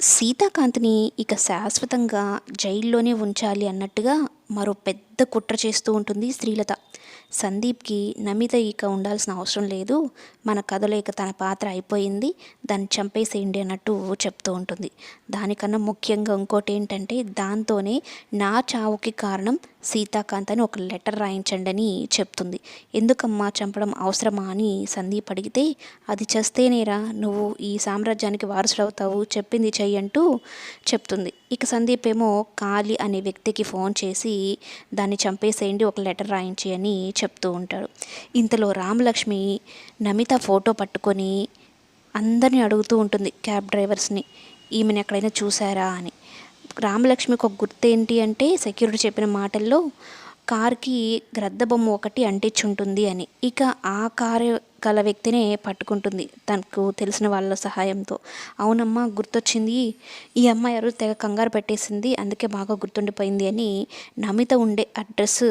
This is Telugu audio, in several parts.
సీతాకాంత్ని ఇక శాశ్వతంగా జైల్లోనే ఉంచాలి అన్నట్టుగా మరో పెద్ద కుట్ర చేస్తూ ఉంటుంది శ్రీలత. సందీప్కి నమిత ఇక ఉండాల్సిన అవసరం లేదు. మన కథలో ఇక తన పాత్ర అయిపోయింది. దాన్ని చంపేసేయండి అన్నట్టు చెప్తూ ఉంటుంది. దానికన్నా ముఖ్యంగా ఇంకోటి ఏంటంటే దాంతోనే నా చావుకి కారణం సీతాకాంత్ అని ఒక లెటర్ రాయించండి అని చెప్తుంది. ఎందుకమ్మా చంపడం అవసరమా అని సందీప్ అడిగితే అది చేస్తేనేరా నువ్వు ఈ సామ్రాజ్యానికి వారసుడవుతావు చెప్పింది చెయ్యంటూ చెప్తుంది. ఇక సందీప్ ఏమో కాళీ అనే వ్యక్తికి ఫోన్ చేసి దాన్ని చంపేసేయండి ఒక లెటర్ రాయించి అని చెప్తూ ఉంటాడు. ఇంతలో రామలక్ష్మి నమిత ఫోటో పట్టుకొని అందరినీ అడుగుతూ ఉంటుంది క్యాబ్ డ్రైవర్స్ని ఈమెను ఎక్కడైనా చూసారా అని. రామలక్ష్మికి ఒక గుర్తు ఏంటి అంటే సెక్యూరిటీ చెప్పిన మాటల్లో కార్కి గ్రద్ద బొమ్మ ఒకటి అంటించుంటుంది అని. ఇక ఆ కారు గల వ్యక్తినే పట్టుకుంటుంది తనకు తెలిసిన వాళ్ళ సహాయంతో. అవునమ్మా గుర్తొచ్చింది. ఈ అమ్మాయి ఎవరు తెగ కంగారు పెట్టేసింది అందుకే బాగా గుర్తుండిపోయింది అని నమిత ఉండే అడ్రస్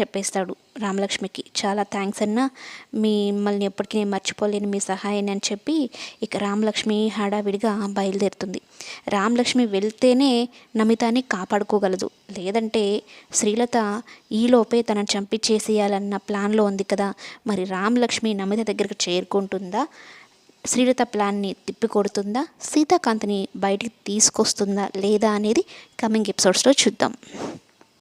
చెప్పేస్తాడు రామలక్ష్మికి. చాలా థ్యాంక్స్ అన్న మిమ్మల్ని ఎప్పటికీ నేను మర్చిపోలేను మీ సహాయాన్ని అని చెప్పి ఇక రామలక్ష్మి హడావిడిగా బయలుదేరుతుంది. రామలక్ష్మి వెళ్తేనే నమితాని కాపాడుకోగలదు. లేదంటే శ్రీలత ఈలోపే తనను చంపించేసేయాలన్న ప్లాన్లో ఉంది కదా. మరి రామలక్ష్మి నమిత దగ్గరకు చేరుకుంటుందా? శ్రీలత ప్లాన్ని తిప్పికొడుతుందా? సీతాకాంత్ని బయటికి తీసుకొస్తుందా లేదా అనేది కమింగ్ ఎపిసోడ్స్లో చూద్దాం.